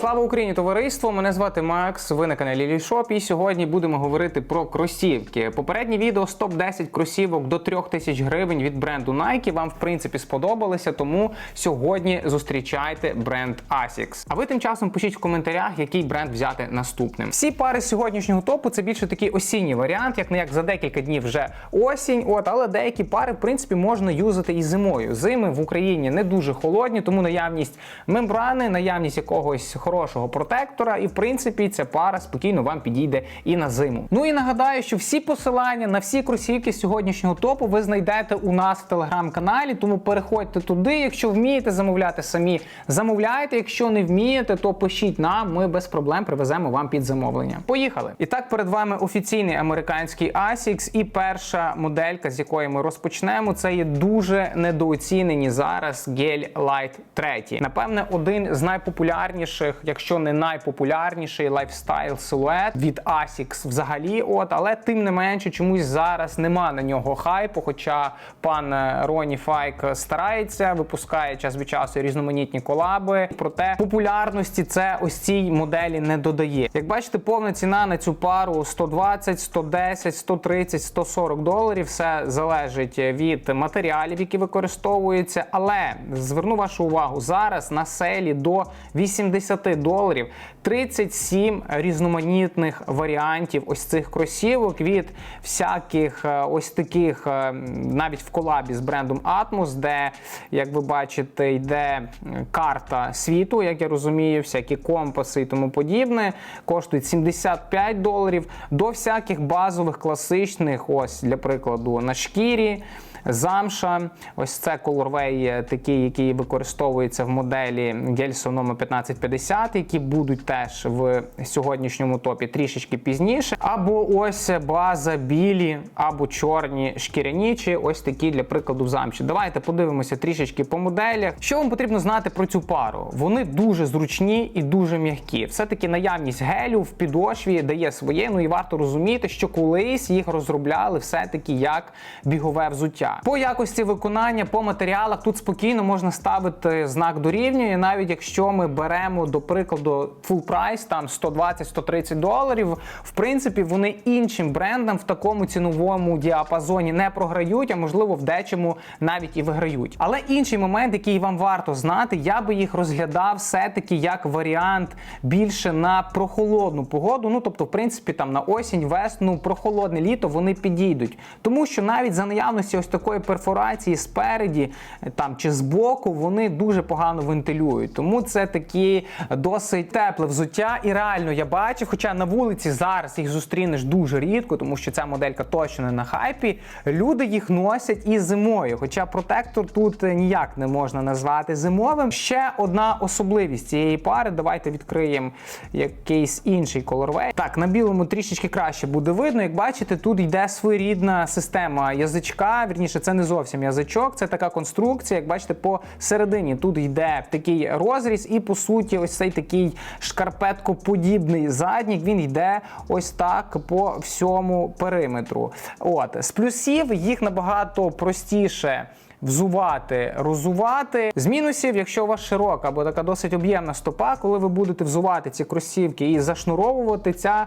Слава Україні, товариство! Мене звати Макс. Ви на каналі Лішоп. І сьогодні будемо говорити про кросівки. Попереднє відео з топ-10 кросівок до 3000 гривень від бренду Nike. Вам в принципі сподобалося, тому сьогодні зустрічайте бренд Asics. А ви тим часом пишіть в коментарях, який бренд взяти наступним. Всі пари з сьогоднішнього топу це більше такий осінній варіант, як не як за декілька днів вже осінь. От, але деякі пари, в принципі, можна юзати і зимою. Зими в Україні не дуже холодні, тому наявність мембрани, наявність якогось хорошого протектора, і в принципі ця пара спокійно вам підійде і на зиму. Ну і нагадаю, що всі посилання на всі кросівки сьогоднішнього топу ви знайдете у нас в телеграм-каналі, тому переходьте туди. Якщо вмієте замовляти самі, замовляйте. Якщо не вмієте, то пишіть нам. Ми без проблем привеземо вам під замовлення. Поїхали! І так перед вами офіційний американський ASICS і перша моделька, з якої ми розпочнемо, це є дуже недооцінені зараз Gel Light 3. Напевне, один з найпопулярніших, якщо не найпопулярніший лайфстайл силует від ASICS взагалі. От, але тим не менше, чомусь зараз нема на нього хайпу. Хоча пан е, Роні Файк старається, випускає час від часу різноманітні колаби. Проте популярності це ось цій моделі не додає. Як бачите, повна ціна на цю пару 120, 110, 130, 140 доларів. Все залежить від матеріалів, які використовуються. Але зверну вашу увагу зараз на селі до 80 доларів 37 різноманітних варіантів ось цих кросівок від всяких е, ось таких, е, навіть в колабі з брендом Atmos, де, як ви бачите, йде карта світу, як я розумію, всякі компаси і тому подібне. Коштують 75 доларів до всяких базових класичних, ось для прикладу, на шкірі. Замша, ось це колорвей, такий, який використовується в моделі Gelso номер 1550, які будуть теж в сьогоднішньому топі трішечки пізніше. Або ось база білі, або чорні шкіряні, ось такі для прикладу в замші. Давайте подивимося трішечки по моделях. Що вам потрібно знати про цю пару? Вони дуже зручні і дуже м'які. Все-таки наявність гелю в підошві дає своє. Ну і варто розуміти, що колись їх розробляли все-таки як бігове взуття. По якості виконання, по матеріалах тут спокійно можна ставити знак дорівнює, навіть якщо ми беремо до прикладу full прайс, там 120-130 доларів. В принципі, вони іншим брендам в такому ціновому діапазоні не програють, а можливо в дечому навіть і виграють. Але інший момент, який вам варто знати, я би їх розглядав все-таки як варіант більше на прохолодну погоду. Ну тобто, в принципі, там на осінь, весну, прохолодне літо вони підійдуть, тому що навіть за наявності ось такої перфорації спереді там чи збоку, вони дуже погано вентилюють. Тому це такі досить тепле взуття. І реально я бачив, хоча на вулиці зараз їх зустрінеш дуже рідко, тому що ця моделька точно не на хайпі. Люди їх носять і зимою. Хоча протектор тут ніяк не можна назвати зимовим. Ще одна особливість цієї пари. Давайте відкриємо якийсь інший колорвей. Так, на білому трішечки краще буде видно. Як бачите, тут йде своєрідна система язичка. Вірніше, це не зовсім язичок, це така конструкція. Як бачите, посередині тут йде такий розріз, і по суті, ось цей такий шкарпеткоподібний заднік. Він йде ось так по всьому периметру. От з плюсів їх набагато простіше. Взувати, розувати з мінусів, якщо у вас широка або така досить об'ємна стопа, коли ви будете взувати ці кросівки і зашнуровувати, ця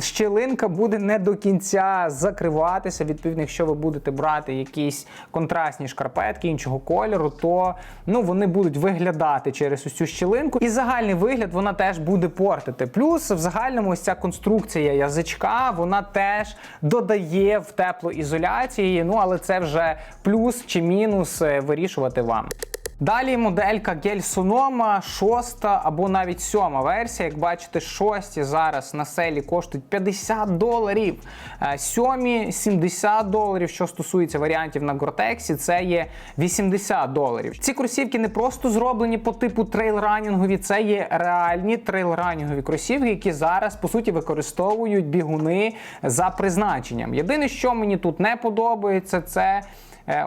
щілинка буде не до кінця закриватися. Відповідно, якщо ви будете брати якісь контрастні шкарпетки іншого кольору, то ну вони будуть виглядати через цю щілинку, і загальний вигляд вона теж буде портити. Плюс в загальному ось ця конструкція язичка, вона теж додає в теплоізоляції. Ну але це вже плюс чи мінус е, вирішувати вам. Далі моделька Gel Sonoma, шоста або навіть сьома версія. Як бачите, шості зараз на селі коштують 50 доларів, е, сьомі 70 доларів. Що стосується варіантів на Гортексі, це є 80 доларів. Ці кросівки не просто зроблені по типу трейлранінгові, це є реальні трейлранінгові кросівки, які зараз по суті використовують бігуни за призначенням. Єдине, що мені тут не подобається, це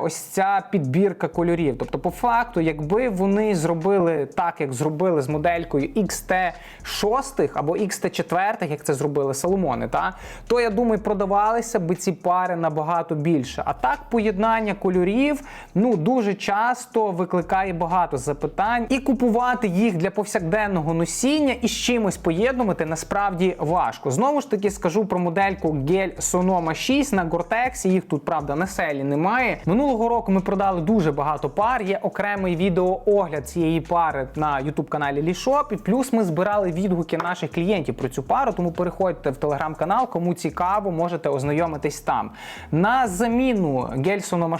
ось ця підбірка кольорів. Тобто, по факту, якби вони зробили так, як зробили з моделькою XT6 або XT4, як це зробили Соломони, та то я думаю, продавалися би ці пари набагато більше. А так, поєднання кольорів ну дуже часто викликає багато запитань, і купувати їх для повсякденного носіння і з чимось поєднувати насправді важко. Знову ж таки скажу про модельку Gel Sonoma 6 на Gore-Tex. Їх тут правда на селі немає. Минулого року ми продали дуже багато пар. Є окремий відеоогляд цієї пари на youtube каналі Лішоп. І плюс ми збирали відгуки наших клієнтів про цю пару. Тому переходьте в телеграм-канал, кому цікаво, можете ознайомитись там. На заміну Gel Sonoma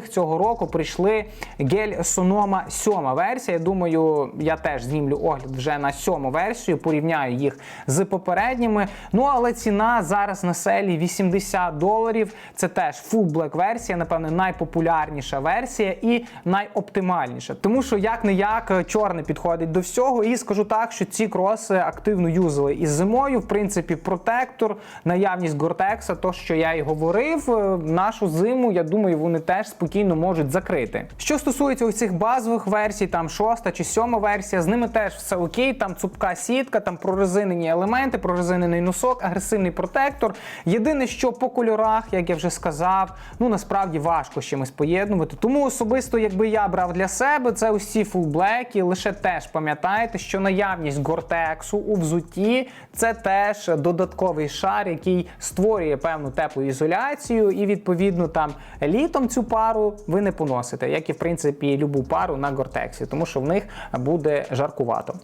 6 цього року прийшли Gel Sonoma 7 версія. Я думаю, я теж знімлю огляд вже на сьому версію, порівняю їх з попередніми. Ну але ціна зараз на селі 80 доларів. Це теж full black версія, напевне, найпопулярніша версія і найоптимальніша. Тому що як не як чорне підходить до всього. І скажу так, що ці кроси активно юзали і зимою. В принципі, протектор, наявність Гортекса, то що я і говорив, е, нашу зиму, я думаю, вони теж спокійно можуть закрити. Що стосується ось цих базових версій, там шоста чи сьома версія, з ними теж все окей. Там цупка сітка, там прорезинені елементи, прорезинений носок, агресивний протектор. Єдине, що по кольорах, як я вже сказав, ну насправді важко з чимось поєднувати. Тому особисто, якби я брав для себе, це ці фулблеки. Лише теж пам'ятайте, що наявність гортексу у взутті це теж додатковий шар, який створює певну теплу ізоляцію, і відповідно там літом цю пару ви не поносите, як і в принципі любу пару на гортексі, тому що в них буде жаркувато.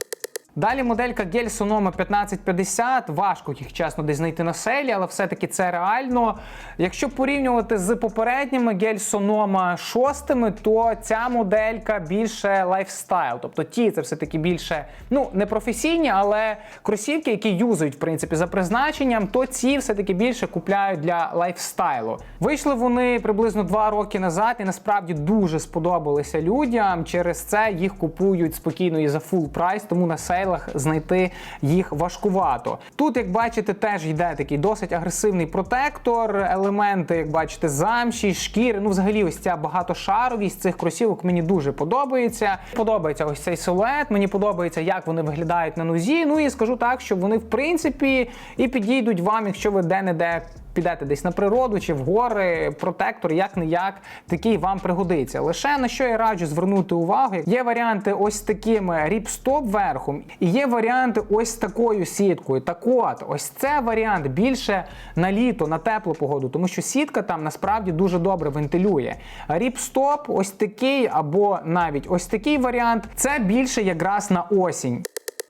Далі моделька Gel Sonoma 1550. Важко їх чесно десь знайти на селі, але все-таки це реально. Якщо порівнювати з попередніми Gel Sonoma 6, то ця моделька більше лайфстайл. Тобто ті це все-таки більше ну не професійні, але кросівки, які юзають в принципі за призначенням, то ці все-таки більше купляють для лайфстайлу. Вийшли вони приблизно два роки назад, і насправді дуже сподобалися людям. Через це їх купують спокійно і за фул прайс, тому на сейлах знайти їх важкувато. Тут, як бачите, теж йде такий досить агресивний протектор, елементи, як бачите, замші, шкіри. Ну, взагалі, ось ця багатошаровість цих кросівок мені дуже подобається. Подобається ось цей силует. Мені подобається, як вони виглядають на нозі. Ну і скажу так, що вони в принципі і підійдуть вам, якщо ви де-не-де підете десь на природу чи в гори, протектор, як не як такий вам пригодиться. Лише на що я раджу звернути увагу, є варіанти ось таким ріпстоп верхом, і є варіанти ось такою сіткою. Так от, ось це варіант більше на літо, на теплу погоду, тому що сітка там насправді дуже добре вентилює. Ріпстоп, ось такий, або навіть ось такий варіант, це більше якраз на осінь.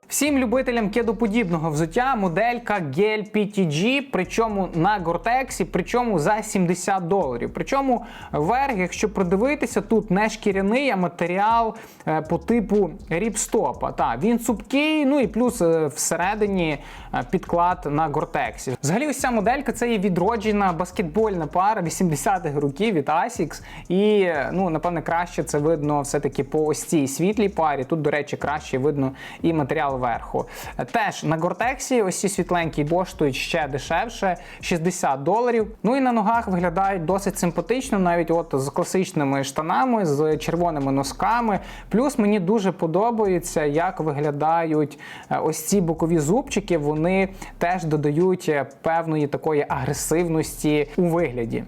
Всім любителям кедоподібного взуття моделька Gel PTG, причому на Гортексі, причому за 70 доларів. Причому верх, якщо придивитися, тут не шкіряний, а матеріал е, по типу ріпстопа. Та він цупкий, ну і плюс е, всередині е, підклад на Гортексі. Взагалі, ось ця моделька це є відроджена баскетбольна пара 80-х років від Asics. І ну, напевне, краще це видно все-таки по ось цій світлій парі. Тут, до речі, краще видно і матеріал верху. Теж на Гортексі ось ці світленькі коштують ще дешевше 60 доларів. Ну і на ногах виглядають досить симпатично, навіть от з класичними штанами, з червоними носками. Плюс мені дуже подобається, як виглядають е, ось ці бокові зубчики. Вони теж додають е, певної такої агресивності у вигляді.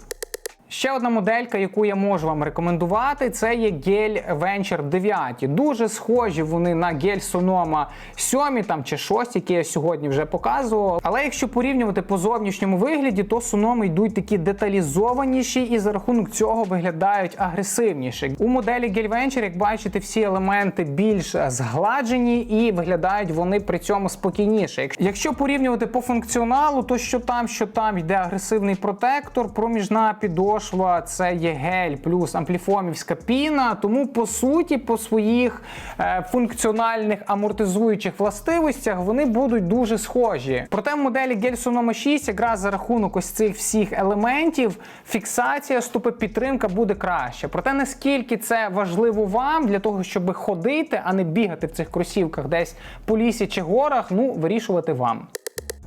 Ще одна моделька, яку я можу вам рекомендувати, це є Gel Venture 9. Дуже схожі вони на Gel Sonoma 7 там, чи 6, які я сьогодні вже показував. Але якщо порівнювати по зовнішньому вигляді, то Sonoma йдуть такі деталізованіші і за рахунок цього виглядають агресивніше. У моделі Gel Venture, як бачите, всі елементи більш згладжені і виглядають вони при цьому спокійніше. Якщо порівнювати по функціоналу, то що там, що там йде агресивний протектор, проміжна підошва, це є гель плюс ампліфомівська піна. Тому по суті, по своїх е, функціональних амортизуючих властивостях вони будуть дуже схожі. Проте в моделі Sonoma 6 якраз за рахунок ось цих всіх елементів фіксація стопи підтримка буде краще. Проте наскільки це важливо вам для того, щоб ходити, а не бігати в цих кросівках десь по лісі чи горах, ну вирішувати вам.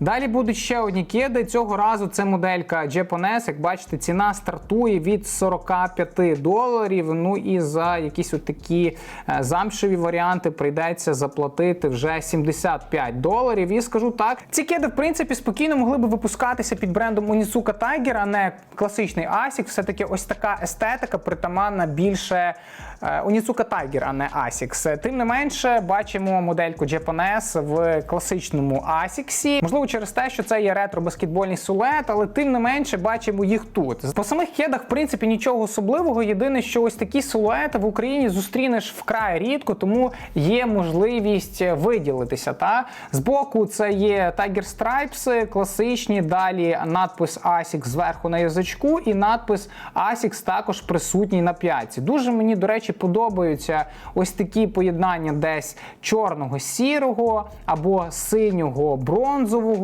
Далі будуть ще одні кеди. Цього разу це моделька Japanese. Як бачите, ціна стартує від 45 доларів. Ну і за якісь такі е, замшеві варіанти прийдеться заплатити вже 75 доларів. І скажу так, ці кеди, в принципі, спокійно могли би випускатися під брендом Onitsuka Tiger, а не класичний ASIC. Все-таки ось така естетика притаманна більше е, Onitsuka Tiger, а не ASICS. Тим не менше, бачимо модельку Japanese в класичному ASICS. Можливо, через те, що це є ретро-баскетбольний силует, але тим не менше бачимо їх тут. По самих кедах, в принципі, нічого особливого. Єдине, що ось такі силуети в Україні зустрінеш вкрай рідко, тому є можливість виділитися. Та збоку це є Tiger Stripes, класичні. Далі надпис ASICS зверху на язичку, і надпис ASICS також присутній на п'ятці. Дуже мені, до речі, подобаються ось такі поєднання десь чорного сірого або синього бронзового.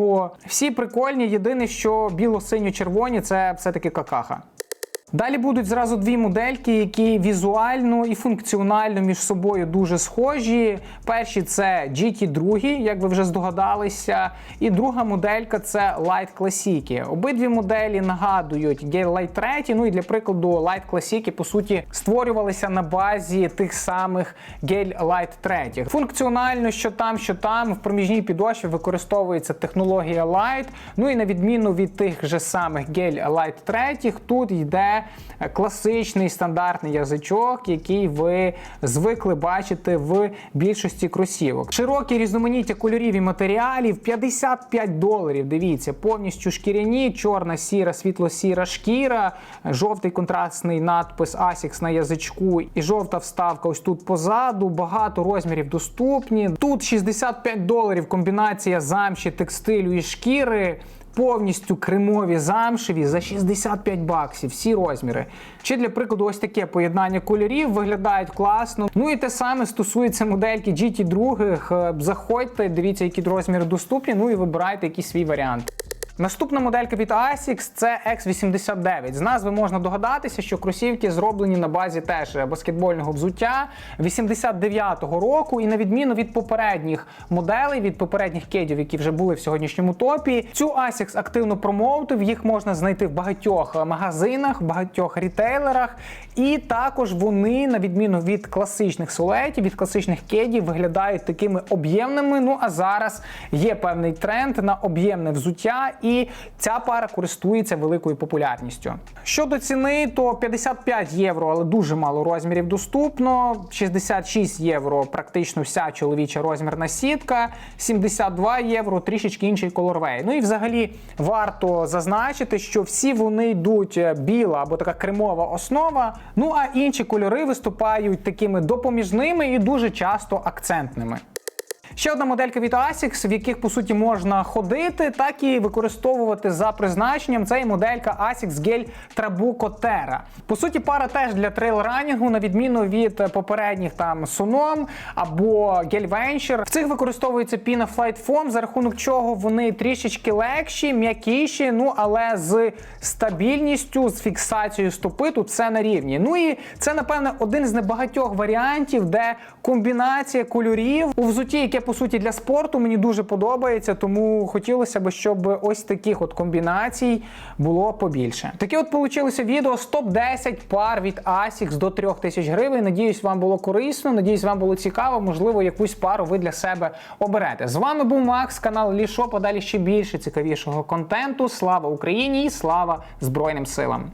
Всі прикольні. Єдине, що біло-синьо-червоні це все-таки какаха. Далі будуть зразу дві модельки, які візуально і функціонально між собою дуже схожі. Перші це GT2, як ви вже здогадалися, і друга моделька це Light Classic. Обидві моделі нагадують Gale Light 3, ну і для прикладу Light Classic, по суті, створювалися на базі тих самих Gale Light 3. Функціонально, що там, що там, в проміжній підошві використовується технологія Light. Ну і на відміну від тих же самих Gale Light 3, тут йде класичний стандартний язичок, який ви звикли бачити в більшості кросівок. Широкі різноманіття кольорів і матеріалів 55 доларів. Дивіться, повністю шкіряні, чорна, сіра, світло-сіра шкіра, жовтий контрастний надпис ASICS на язичку і жовта вставка ось тут позаду. Багато розмірів доступні. Тут 65 доларів комбінація замші, текстилю і шкіри повністю кремові замшеві за 65 баксів, всі розміри. Чи для прикладу, ось таке поєднання кольорів виглядають класно. Ну і те саме стосується модельки GT2. Заходьте, дивіться, які розміри доступні. Ну і вибирайте якийсь свій варіант. Наступна моделька від ASICS це X89. З назви можна догадатися, що кросівки зроблені на базі теж баскетбольного взуття 89-го року. І на відміну від попередніх моделей, від попередніх кедів, які вже були в сьогоднішньому топі, цю ASICS активно промоутив. Їх можна знайти в багатьох магазинах, в багатьох рітейлерах. І також вони, на відміну від класичних силуетів, від класичних кедів, виглядають такими об'ємними. Ну а зараз є певний тренд на об'ємне взуття і ця пара користується великою популярністю. Щодо ціни, то 55 євро, але дуже мало розмірів доступно. 66 євро практично вся чоловіча розмірна сітка, 72 євро, трішечки інший колорвей. Ну і взагалі варто зазначити, що всі вони йдуть біла або така кремова основа. Ну а інші кольори виступають такими допоміжними і дуже часто акцентними. Ще одна моделька від ASICS, в яких по суті можна ходити, так і використовувати за призначенням. Це і моделька ASICS Gel Trabuco Terra. По суті, пара теж для трейл-ранінгу, на відміну від попередніх там Sunom або Gel Venture. В цих використовується Pina Flight Foam, за рахунок чого вони трішечки легші, м'якіші, ну але з стабільністю, з фіксацією стопи тут все на рівні. Ну і це, напевне, один з небагатьох варіантів, де комбінація кольорів у взуті, яке по суті для спорту мені дуже подобається, тому хотілося б, щоб ось таких от комбінацій було побільше. Таке от получилося відео з топ-10 пар від ASICS до 3000 гривень. Надіюсь, вам було корисно. Надіюсь, вам було цікаво. Можливо, якусь пару ви для себе оберете. З вами був Макс, канал Лішо. Подалі ще більше цікавішого контенту. Слава Україні і слава Збройним силам!